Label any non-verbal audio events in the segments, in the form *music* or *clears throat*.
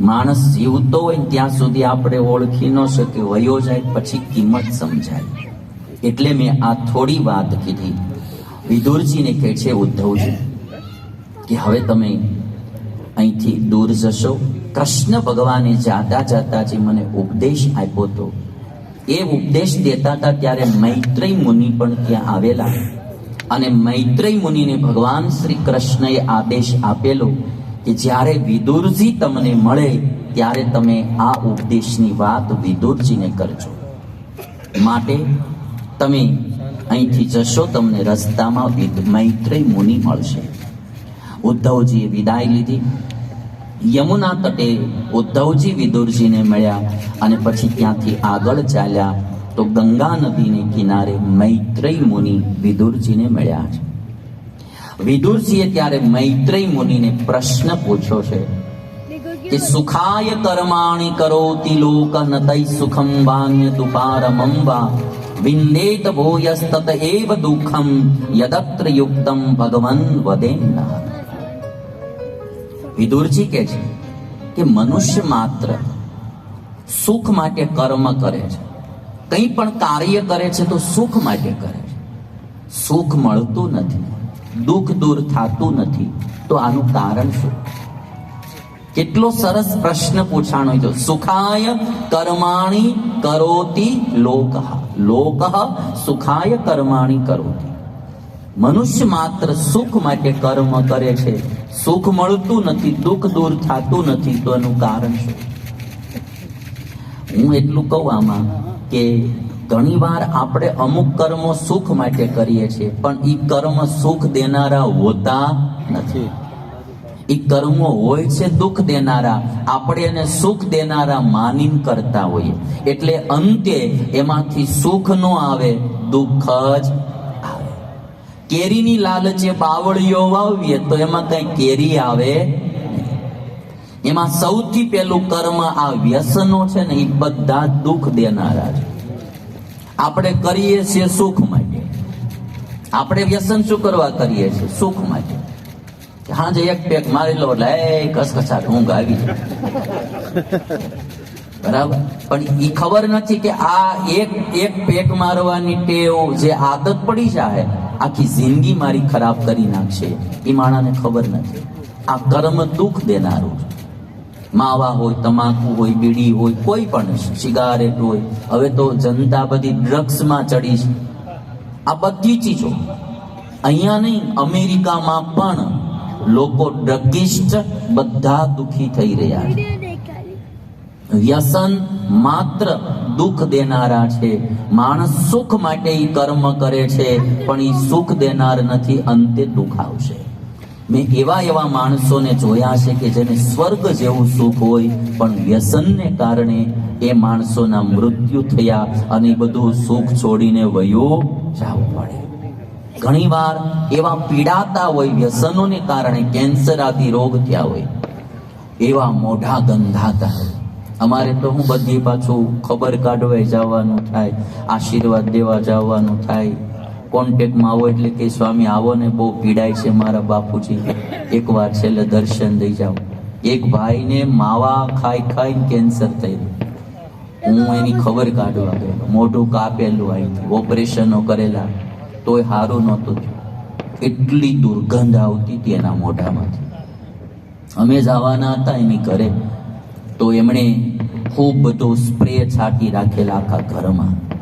માણસ જીવતો હોય ને ત્યાં સુધી આપણે ઓળખી ન શકીએ વયો જાય પછી કિંમત સમજાય. એટલે મેં આ થોડી વાત કીધી. વિદુરજીને કહે છે, ઉદ્ધવજી, કે હવે તમે અહીંથી દૂર જશો. કૃષ્ણ ભગવાને જાતા જાતા જે મને ઉપદેશ આપ્યો હતો એ ઉપદેશ દેતા હતા ત્યારે મૈત્રેય મુનિ પણ ત્યાં આવેલા. અને મૈત્રેય મુનિને ભગવાન શ્રી કૃષ્ણએ આદેશ આપેલો કે જ્યારે વિદુરજી તમને મળે, ત્યારે તમે આ ઉપદેશની વાત વિદુરજીને કરજો. માટે તમે અહીંથી જશો, તમને રસ્તામાં મૈત્રેય મુનિ મળશે. ઉદ્ધવજીએ વિદાય લીધી. યમુના તટે ઉદ્ધવજી વિદુરજીને મળ્યા અને પછી ત્યાંથી આગળ ચાલ્યા તો ગંગા નદીને કિનારે મૈત્રેય મુનિ વિદુરજીને મળ્યા. છે વિદુરજીએ ત્યારે મૈત્રેય મુનિને પ્રશ્ન પૂછ્યો છે કે સુખાય કર્માણિ કરોતિ લોક નતૈ સુખમ વાન્ય તુપારમમ વા? વિંદેત ભૂયસ્તત એવ દુઃખમ યદત્ર યુક્તમ ભગવન વદેન્ન. વિદુરજી કે છે કે મનુષ્ય માત્ર સુખ માટે કર્મ કરે છે. કંઈ પણ કાર્ય કરે છે તો સુખ માટે કરે છે. સુખ મળતું નથી. દુઃખ દૂર થતું નથી, તો આનું કારણ શું? કેટલો સરસ પ્રશ્ન પૂછાણો છે. સુખાય કર્માણી કરોતી લોક. લોક સુખાય કર્માણી કરોતિ. મનુષ્ય માત્ર સુખ માટે કર્મ કરે છે. સુખ મળતું નથી, દુઃખ દૂર થતું નથી, તો એનું કારણ શું? હું એટલું કહું આમાં કે ઘણીવાર આપણે અમુક કર્મો સુખ માટે કરીએ છીએ, પણ એ કર્મ સુખ દેનારા હોતા નથી. એ કર્મો હોય છે દુઃખ દેનારા, આપણે એને સુખ દેનારા માનીને કરતા હોઈએ. એટલે અંતે એમાંથી સુખ નો આવે, દુઃખ જ આવે. કેરીની લાલચે બાવળીઓ વાવીએ તો એમાં કઈ કેરી આવે એમાં સૌથી પહેલું કર્મ આ વ્યસનો છે ને એ બધા દુઃખ દેનારા છે. આપણે કરીએ છીએ સુખ માટે. આપણે વ્યસન શું કરવા કરીએ છીએ? સુખ માટે. હાજે એક પેક મારી લો, એટલે એ કસકસાટ ઊંઘ આવી બરાબર? પણ એ ખબર નથી કે આ એક એક પેક મારવાની ટેવ જે આદત પડી જાય, આખી જિંદગી મારી ખરાબ કરી નાખશે. એ માણાને ખબર નથી. આ કર્મ દુઃખ દેનારું છે. માવા હોય, તમાકુ હોય, બીડી હોય, કોઈ પણ સિગારેટ હોય. હવે તો જનતા બધી ડ્રગ્સમાં ચડી છે. આ બધી ચીજો. અહીંયા નહીં, અમેરિકામાં પણ લોકો ડ્રગિસ્ટ બધા દુખી થઈ રહ્યા છે. વ્યસન માત્ર દુઃખ દેનારા છે. માણસ સુખ માટે કર્મ કરે છે, પણ એ સુખ દેનાર નથી, અંતે દુઃખ આવશે. મેં એવા એવા માણસોને જોયા છે કે જેને સ્વર્ગ જેવું સુખ હોય, પણ વ્યસનને કારણે એ માણસોના મૃત્યુ થયા અને બધું સુખ છોડીને વયો જવું પડે. ઘણીવાર એવા પીડાતા હોય, વ્યસનોને કારણે કેન્સર આદિ રોગ થયા હોય, એવા મોઢા ગંધાતા હોય. અમારે તો હું બધી પાછું ખબર કાઢવા જવાનું થાય, આશીર્વાદ દેવા જવાનું થાય. કોન્ટેક્ટમાં આવો એટલે કે, સ્વામી, આવો ને બહુ પીડાય છે મારા બાપુજી. એકવાર છેલ્લે દર્શન દઈ જાઓ. એક ભાઈને માવા ખાઈ ખાઈને કેન્સર થઈ હું એની ખબર કાઢવા ગયો. મોઢું કાપેલું અહીંથી. ઓપરેશનો કરેલા. તોય સારું નહોતું એટલી દુર્ગંધ આવતી હતી એના મોઢામાંથી. અમે જવાના હતા એની ઘરે. તો એમણે ખૂબ બધો સ્પ્રે છાંટી રાખેલા આખા ઘરમાં.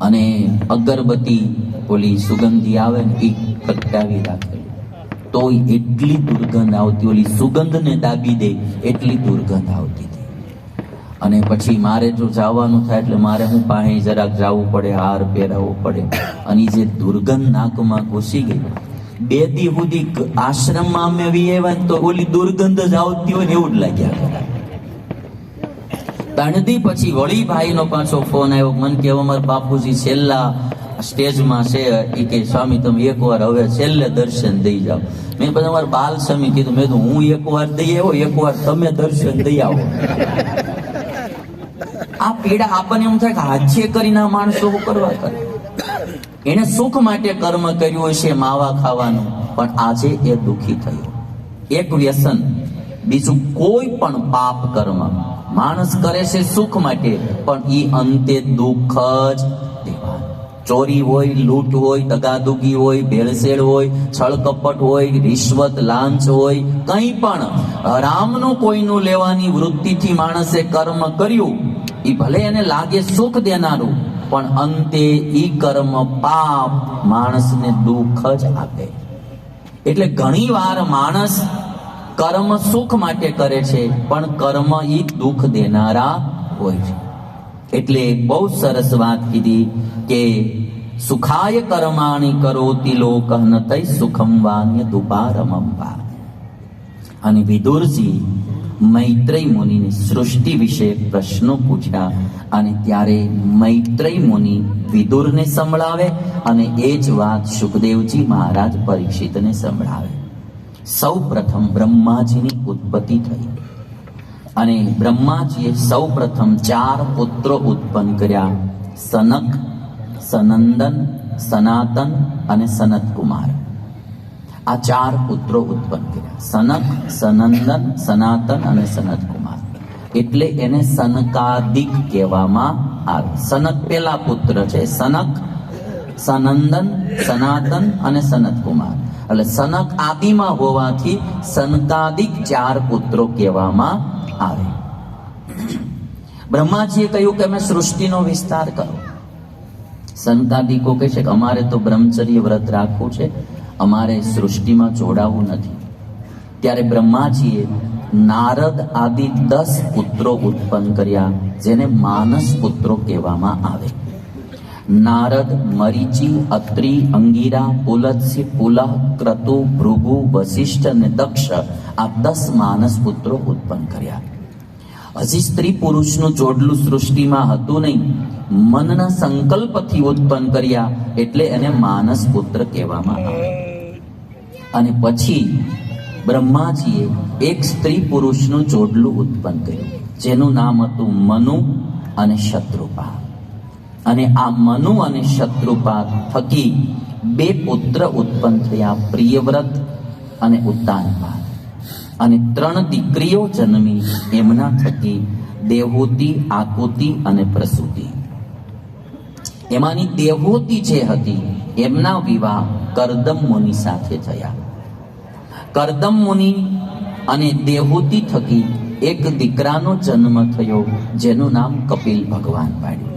અને અગરબત્તી ઓલી સુગંધી આવે ને એ પ્રગટાવી રાખેલી તો એટલી દુર્ગંધ આવતી, ઓલી સુગંધને દાબી દે, એટલી દુર્ગંધ આવતી હતી. અને પછી મારે જો જવાનું થાય એટલે મારે હું પાસે જરાક જવું પડે, હાર પહેરાવવો પડે. અને જે દુર્ગંધ નાકમાં ઘૂસી ગઈ, બે દી સુધી આશ્રમમાં અમે વીએવા ને તો ઓલી દુર્ગંધ જ આવતી હોય ને એવું જ લાગ્યા. કરે પછી વળી ભાઈનો પાછો ફોન આવ્યો મને કે અમારા બાપુજી છેલ્લા સ્ટેજમાં છે એ કે, સ્વામી, તમે એકવાર હવે છેલ્લે દર્શન દઈ જાઓ. મેં પછી અમારા બાલ સ્વામી કીધું, મેં કીધું, હું એકવાર દઈ આવ્યો, એકવાર તમે દર્શન દઈ આવો. આ પીડા આપણને એમ થાય કે હાથે કરીને આ માણસો કરવા કરે? એને સુખ માટે કર્મ કર્યું હશે માવા ખાવાનું, પણ આજે એ દુખી થયો. એક વ્યસન બીજું કોઈ પણ પાપ કર્મ માણસ કરે છે સુખ માટે, પણ એ અંતે દુઃખ જ ચોરી હોય, લૂંટ હોય, દગાદુગી હોય, ભેળસેળ હોય, છળકપટ હોય, રિશ્વત, લાંચ હોય, કંઈ પણ હરામનું કોઈનું લેવાની વૃત્તિથી માણસે કર્મ કર્યું એ ભલે એને લાગે સુખ દેનારું, પણ અંતે ઈ કર્મ પાપ માણસને દુઃખ જ આપે. એટલે ઘણી વાર માણસ કર્મ સુખ માટે કરે છે, પણ કર્મ ઈ દુઃખ દેનારા હોય છે. એટલે બહુ સરસ વાત કીધી કે સુખાય કર્માણી કરોતિ તિલોક તૈ સુખમ વાન્ય દુપારમમ વા. અને વિદુરજી મૈત્રેય મુનિની સૃષ્ટિ વિશે પ્રશ્નો પૂછ્યા અને ત્યારે મૈત્રેય મુનિ વિદુરને સંભળાવે અને એ જ વાત સુખદેવજી મહારાજ પરીક્ષિતને સંભળાવે. સૌ પ્રથમ બ્રહ્માજીની ઉત્પત્તિ થઈ. અને બ્રહ્માજીએ સૌ પ્રથમ ચાર પુત્રો ઉત્પન્ન કર્યા. સનક, સનંદન, સનાતન અને સનત કુમાર આ ચાર પુત્રો ઉત્પન્ન કર્યા. સનક, સનંદન, સનાતન અને સનત કુમાર એટલે એને સનકાદિક કહેવામાં આવે. સનક પેલા પુત્ર છે. સનક, સનંદન, સનાતન અને સનત કુમાર એટલે સનક આદિમાં હોવાથી સનકાદિક ચાર પુત્રો કહેવામાં આવે. બ્રહ્માજીએ કહ્યું કે અમે સૃષ્ટિનો વિસ્તાર કરો. સંતાદિકો કહે છે કે અમારે તો બ્રહ્મચર્ય વ્રત રાખવું છે, અમારે સૃષ્ટિમાં જોડાવું નથી. ત્યારે બ્રહ્માજીએ નારદ આદિ દસ પુત્રો ઉત્પન્ન કર્યા, જેને માનસ પુત્રો કહેવામાં આવે. નારદ મરીચી અત્રિ અંગીરા પુલત્સી પુલહ ક્રતુ ભૃગુ વશિષ્ઠ અને દક્ષ આ દસ માનસ પુત્રો ઉત્પન્ન કર્યા હજી સ્ત્રી પુરુષનું જોડલું સૃષ્ટિમાં હતું નહીં મનના સંકલ્પથી ઉત્પન્ન કર્યા એટલે એને માનસ પુત્ર કહેવામાં આવે અને પછી બ્રહ્માજીએ એક સ્ત્રી પુરુષનું જોડલું ઉત્પન્ન કર્યું જેનું નામ હતું મનુ અને શત્રુપા અને આ મનુ અને શત્રુપા થકી બે પુત્ર ઉત્પન્ન થયા, પ્રિયવ્રત અને ઉત્તાનપાદ અને ત્રણ દીકરીઓ જન્મી, એમના થકી દેહોતી, આકુતિ અને પ્રસૂતિ. એમાંની દેહોતી જે હતી, એમના વિવાહ કરદમ મુનિ સાથે થયા. કરદમ મુનિ અને દેહોતી થકી એક દીકરાનો જન્મ થયો, જેનું નામ કપિલ ભગવાન પાડ્યું.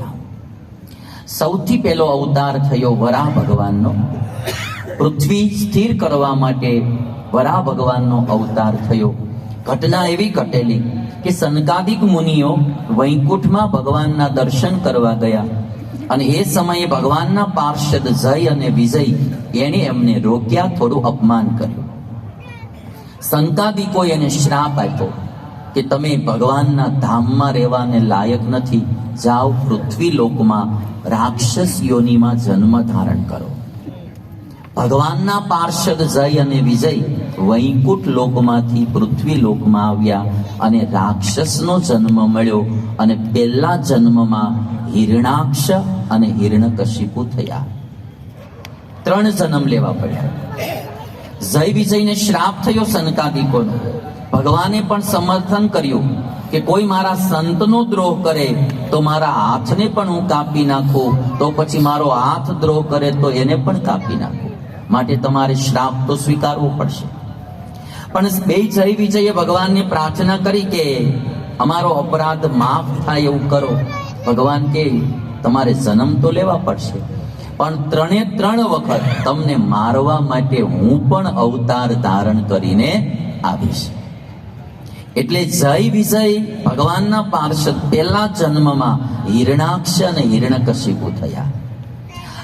સૌથી પહેલો અવતાર થયો વરાહ ભગવાનનો. પૃથ્વી સ્થિર કરવા માટે વરાહ ભગવાનનો અવતાર થયો. ઘટના એવી ઘટેલી કે સનકાદિક મુનિઓ વૈકુંઠમાં ભગવાનના દર્શન કરવા ગયા અને એ સમયે ભગવાનના પાર્ષદ જય અને વિજય એણે એમને રોક્યા, થોડું અપમાન કર્યું. સંકાદિકો એને શ્રાપ આપ્યો. કે તમે ભગવાનના ધામમાં રહેવાને લાયક નથી, જાઓ પૃથ્વી લોકમાં રાક્ષસ યોનિમાં જન્મ ધારણ કરો. ભગવાનના પાર્ષદ જય અને વિજય વૈકુંઠ લોકમાંથી પૃથ્વી લોકમાં આવ્યા અને રાક્ષસનો જન્મ મળ્યો અને પહેલા જન્મમાં હિરણાક્ષ અને હિરણકશિપુ થયા. ત્રણ જન્મ લેવા પડ્યા. જય વિજયને શ્રાપ થયો સનકાદિકોનો. ભગવાને પણ સમર્થન કર્યું કે કોઈ મારા સંતનો દ્રોહ કરે તો મારા હાથને પણ હું કાપી નાખું. તો પછી મારો હાથ દ્રોહ કરે તો એને પણ કાપી નાખું. માટે તમારે શ્રાપ તો સ્વીકારવો પડશે. પણ બે જય વિજયે ભગવાનને પ્રાર્થના કરી કે અમારો અપરાધ માફ થાય એવું કરો. ભગવાન કે, તમારે જન્મ તો લેવા પડશે, પણ ત્રણે ત્રણ વખત તમને મારવા માટે હું પણ અવતાર ધારણ કરીને આવીશ. એટલે જય વિજય ભગવાનના પાર્ષદ પહેલા જન્મમાં હિરણાક્ષ અને હિરણકશિપુ થયા.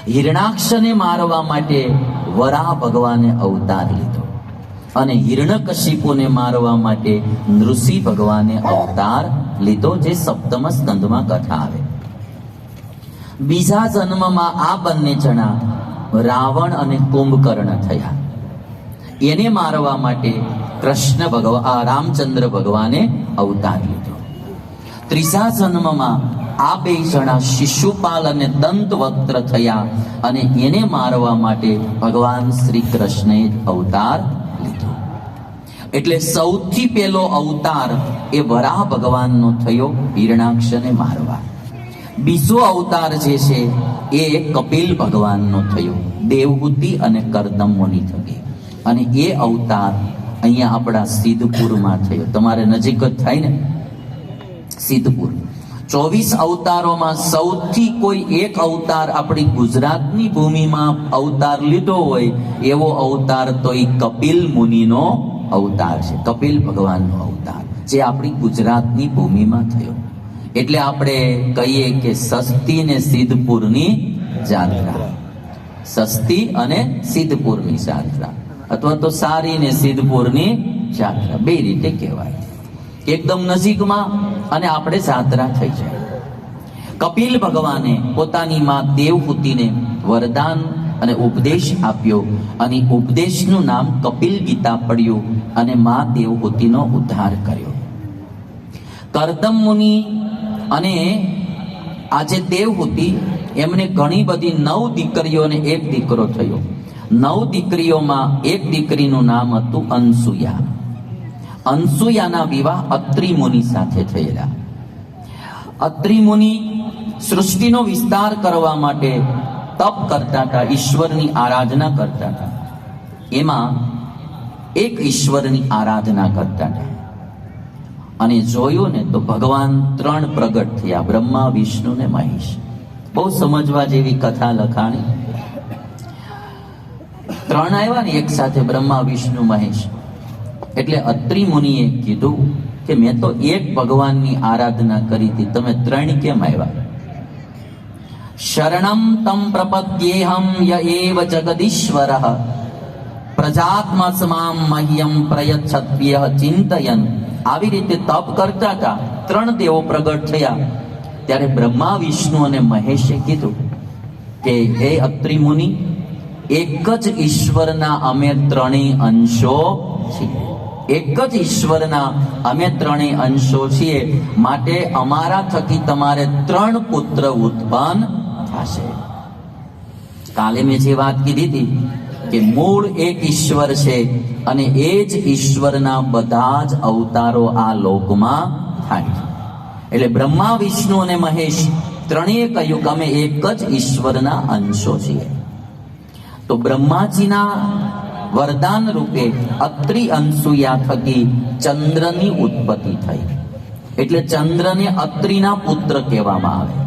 હિરણાક્ષને મારવા માટે વરાહ ભગવાને અવતાર લીધો અને હિરણકશિપુને મારવા માટે નૃષિ ભગવાને અવતાર લીધો જે સપ્તમ સ્કંદમાં કથા આવે. બીજા જન્મમાં આ બંને જણા રાવણ અને કુંભકર્ણ થયા. એને મારવા માટે કૃષ્ણ ભગવાન રામચંદ્ર ભગવાને અવતાર લીધો ત્રીજા જન્મમાં આ બે જણા શિશુપાલ અને દંતવક્ત્ર થયા અને એને મારવા માટે ભગવાન શ્રી કૃષ્ણે અવતાર લીધો. એટલે સૌથી પહેલો અવતાર એ વરાહ ભગવાનનો થયો હિરણાક્ષને મારવા. બીજો અવતાર જે છે એ કપિલ ભગવાનનો થયો, દેવહૂતિ અને કરદમોની થકી. અને એ અવતાર અહીંયા આપણા સિદ્ધપુરમાં થયો. તમારે નજીક જ થાય ને? સિદ્ધપુર. ચોવીસ અવતારોમાં સૌથી કોઈ એક અવતાર આપણી ગુજરાતની ભૂમિમાં અવતાર લીધો હોય, એવો અવતાર તો એ કપિલ મુનિનો અવતાર છે. કપિલ ભગવાનનો અવતાર, જે આપણી ગુજરાતની ભૂમિમાં થયો. એટલે આપણે કહીએ કે સસ્તી ને સિદ્ધપુરની જાત્રા. સસ્તી અને સિદ્ધપુરની જાત્રા. અથવા તો સારી ને સિદ્ધપુરની જાત્રા બે રીતે કહેવાય. એકદમ નજીકમાં અને આપણે જાત્રા થઈ જાય. કપિલ ભગવાને પોતાની માં દેવહૂતિને વરદાન અને ઉપદેશ આપ્યો અને ઉપદેશનું નામ કપિલ ગીતા પડ્યું અને માં દેવહૂતિનો ઉદ્ધાર કર્યો. કરદમ મુનિ અને આજે દેવહૂતિ એમને ઘણી બધી નવ દીકરીઓને એક દીકરો થયો. નવ દીકરીઓમાં એક દીકરીનું નામ હતું અનસુયા. અનસુયાના વિવાહ અત્રિ મુનિ સાથે થયેલા. અત્રિ મુનિ સૃષ્ટિનો વિસ્તાર કરવા માટે તપ કરતા હતા, ઈશ્વરની આરાધના કરતા હતા. એમાં એક ઈશ્વરની આરાધના કરતા હતા. અને જોયું ને તો ભગવાન ત્રણ પ્રગટ થયા, બ્રહ્મા, વિષ્ણુ ને મહેશ. બહુ સમજવા જેવી કથા લખાણી. ત્રણ આવ્યા ને, એક સાથે બ્રહ્મા, વિષ્ણુ, મહેશ. એટલે અત્રિ મુનિએ કીધું કે મેં તો એક ભગવાનની આરાધના કરી હતી. તમે ત્રણ કેમ આવ્યા શરણમ તમ પ્રપદ્યેહમ ય જગદીશ્વર. પ્રજાત્મસમામ મહ્યમ પ્રયચ્છત્વ્ય ચિંતયન. આવી રીતે તપ કરતા હતા. ત્રણ દેવો પ્રગટ થયા. ત્યારે બ્રહ્મા, વિષ્ણુ અને મહેશે કીધું કે, હે અત્રિ મુનિ એક જ ઈશ્વરના અમે ત્રણેય અંશો છીએ. એક જ ઈશ્વરના અમે ત્રણેય અંશો છીએ. માટે અમારા થકી તમારે ત્રણ પુત્ર ઉત્પન્ન થશે. કાલે મેં જે વાત કીધી હતી કે મૂળ એક ઈશ્વર છે અને એ જ ઈશ્વરના બધા જ અવતારો આ લોકમાં થાય એટલે બ્રહ્મા, વિષ્ણુ અને મહેશ ત્રણેય કહ્યું કે અમે એક જ ઈશ્વરના અંશો છીએ. તો બ્રહ્માજીના વરદાન રૂપે અત્રિ અનસુયા થકી ચંદ્રની ઉત્પત્તિ થઈ. એટલે ચંદ્રને અત્રિના પુત્ર કહેવામાં આવે.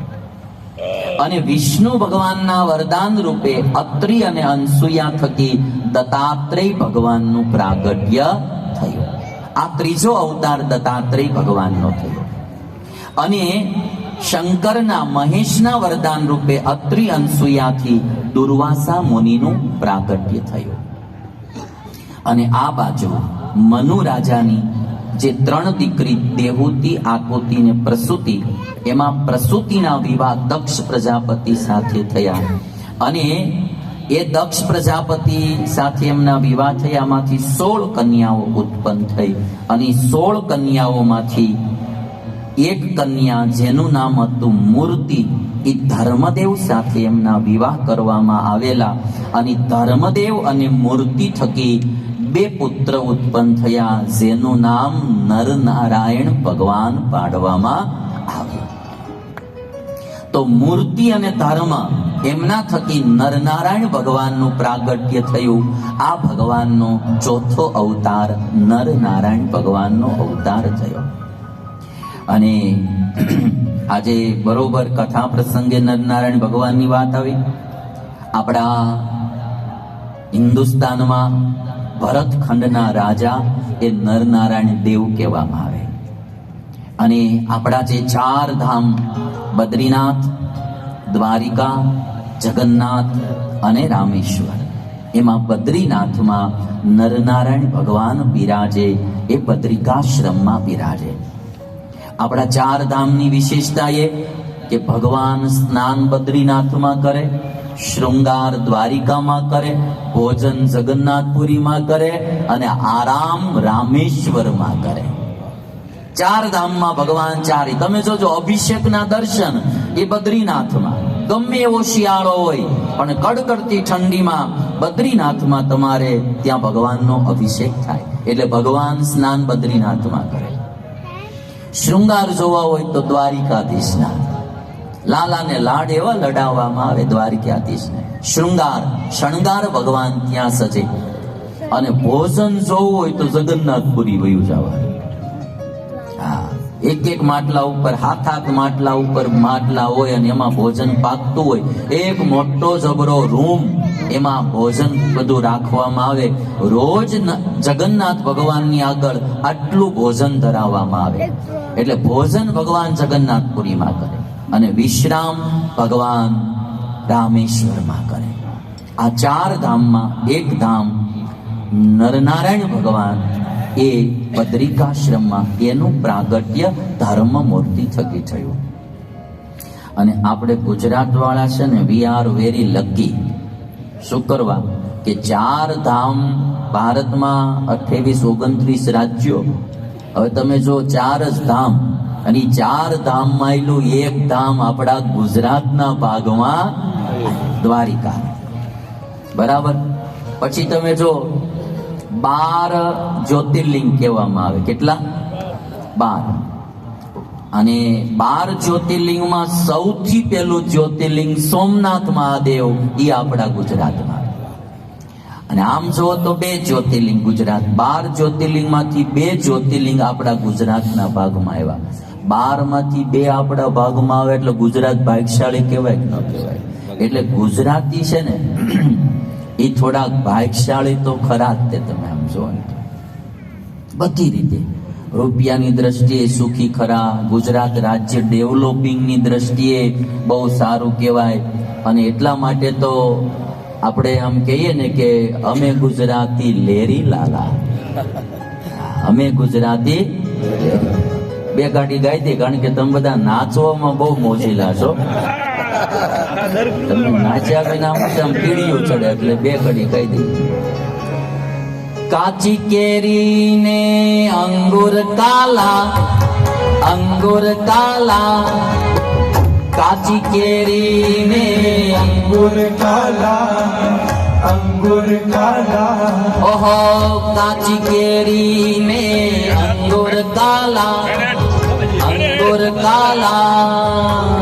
અને વિષ્ણુ ભગવાનના વરદાન રૂપે અત્રિ અને અનસુયા થકી દત્તાત્રેય ભગવાનનું પ્રાગટ્ય થયું. આ ત્રીજો અવતાર દત્તાત્રેય ભગવાનનો થયો. અને શંકરના મહેશના વરદાન રૂપે અત્રિ અનસુયાથી દુર્વાસા મુનિનું પ્રાગટ્ય થયું. અને આ બાજુ મનુ રાજાની જે ત્રણ દીકરી દેહૂતિ આકુતિ ને પ્રસૂતિ, એમાં પ્રસૂતિના વિવાહ દક્ષ પ્રજાપતિ સાથે થયા. અને એ દક્ષ પ્રજાપતિ સાથે એમના વિવાહ થયામાંથી સોળ કન્યાઓ ઉત્પન્ન થઈ. અને સોળ કન્યાઓમાંથી એક કન્યા જેનું નામ હતું મૂર્તિ, એ ધર્મદેવ સાથે એમના વિવાહ કરવામાં આવેલા. અને ધર્મદેવ અને મૂર્તિ થકી બે પુત્ર ઉત્પન્ન થયા, જેનું નામ નરનારાયણ ભગવાન પાડવામાં આવ્યું. તો મૂર્તિ અને ધર્મ એમના થકી નરનારાયણ ભગવાનનું પ્રાગટ્ય થયું. આ ભગવાનનો ચોથો અવતાર નરનારાયણ ભગવાનનો અવતાર થયો. અને *clears throat* આજે બરોબર કથા પ્રસંગે નરનારાયણ ભગવાનની વાત આવી. આપણા હિન્દુસ્તાનમાં ભરતખંડના રાજા એ નરનારાયણ દેવ કહેવામાં આવે. અને આપણા જે ચાર ધામ, બદ્રીનાથ, દ્વારિકા, જગન્નાથ અને રામેશ્વર, એમાં બદ્રીનાથમાં નરનારાયણ ભગવાન બિરાજે, એ બદ્રિકાશ્રમમાં બિરાજે. આપણા ચાર ધામની વિશેષતા એ કે ભગવાન સ્નાન બદ્રીનાથમાં કરે, શૃંગાર દ્વારિકામાં કરે, ભોજન જગન્નાથપુરીમાં કરે અને આરામ રામેશ્વરમાં કરે. ચાર ધામમાં ભગવાન ચારી. તમે જોજો, અભિષેકના દર્શન એ બદ્રીનાથમાં. ગમે એવો શિયાળો હોય, પણ કડકડતી ઠંડીમાં બદ્રીનાથમાં તમારે ત્યાં ભગવાનનો અભિષેક થાય. એટલે ભગવાન સ્નાન બદ્રીનાથમાં કરે. શૃંગાર જોવા હોય તો દ્વારિકાધીશના. લાલાને લાડ એવા લડાવવામાં આવે દ્વારિકાધીશને. શૃંગાર, શણગાર ભગવાન ત્યાં સજે. અને ભોજન જોવું હોય તો જગન્નાથપુરી વયું જવાનું. હા એક એક માટલા ઉપર હાથ હાથ માટલા ઉપર માટલા હોય અને એમાં ભોજન પાકતું હોય. એક મોટો જબરો રૂમ, એમાં ભોજન બધું રાખવામાં આવે. રોજ જગન્નાથ ભગવાનની આગળ આટલું ભોજન ધરાવવામાં આવે. એટલે ભોજન ભગવાન જગન્નાથપુરીમાં કરે અને વિશ્રામ ભગવાન રામેશ્વરમાં કરે. આ ચાર ધામમાં એક ધામ નરનારાયણ ભગવાન એ બદ્રિકાશ્રમમાં એનું પ્રાગટ્ય ધર્મ મૂર્તિ થકી થયું. અને આપણે ગુજરાત વાળા છે ને વી આર વેરી લકી શું કરવા? કે ચાર ધામ ભારતમાં અઠ્યાવીસ, ઓગણત્રીસ રાજ્યો. હવે તમે જો ચાર જ ધામ, અને ચાર ધામમાં એલું એક ધામ આપણા ગુજરાતના ભાગમાં દ્વારિકા. બરાબર? પછી તમે જો બાર જ્યોતિર્લિંગ કહેવામાં આવે. કેટલા? બાર. અને બાર જ્યોતિર્લિંગમાં સૌથી પહેલું જ્યોતિર્લિંગ સોમનાથ મહાદેવ એ આપણા ગુજરાતમાં. અને આમ જુઓ તો બે જ્યોતિર્લિંગ ગુજરાત. બાર જ્યોતિર્લિંગમાંથી બે જ્યોતિર્લિંગ આપણા ગુજરાતના ભાગમાં આવ્યા. બારમાંથી બે આપણા ભાગમાં આવે એટલે ગુજરાત ભાગશાળી કહેવાય કે ન કહેવાય. એટલે ગુજરાતી છે ને એ થોડાક ભાગશાળી તો ખરા જ તે તમે આમ જુઓ બધી રીતે. રૂપિયાની દ્રષ્ટિએ સુખી ખરા, ગુજરાત રાજ્ય ડેવલપિંગની દ્રષ્ટિએ બહુ સારું કહેવાય. અને એટલા માટે તો આપણે આમ કહીએ ને કે અમે ગુજરાતી લેરી લાલા. અમે ગુજરાતી બે ગાડી ગાઈ દે, કારણ કે તમે બધા નાચવામાં બહુ મોજીલા છો તમે નાચ્યા વિના છે આમ પીળીઓ ચડે, એટલે બે કડી કહી દઈ કાચી કેરી ને અંગુર કાલા અંગુર કાલા કાચી કેરી ને અંગુર કાલા અંગુર કાલા ઓહો, કાચી કેરી ને અંગુર કાલા અંગુર કાલા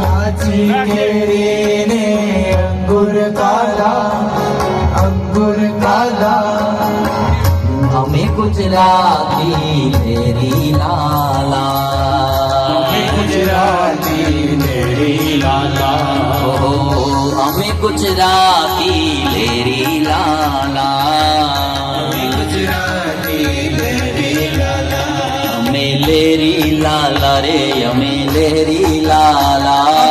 કાચી કેરી અંગુર કાલા અંગુર કાલા અમે ગુજરાતી મેરી લાલા ગુજરાતી મેરી લાલા અમે ગુજરાતી લેરી લાલા ગુજરાતી મેરી લાલા અમે લેરી લાલા રે અમે લેરી લાલા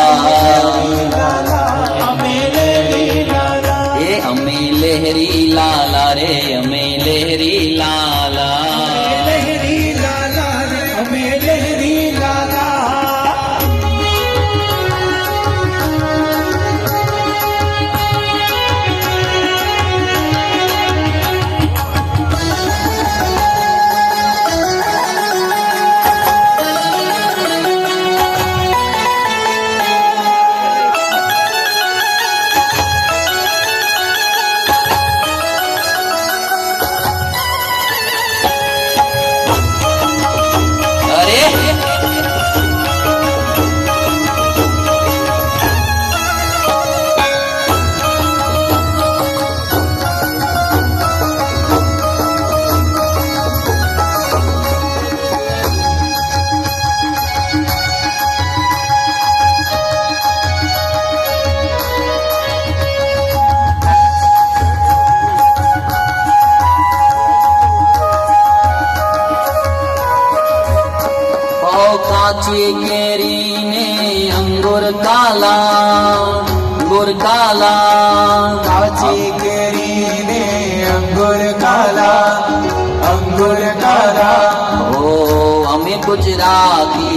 અમે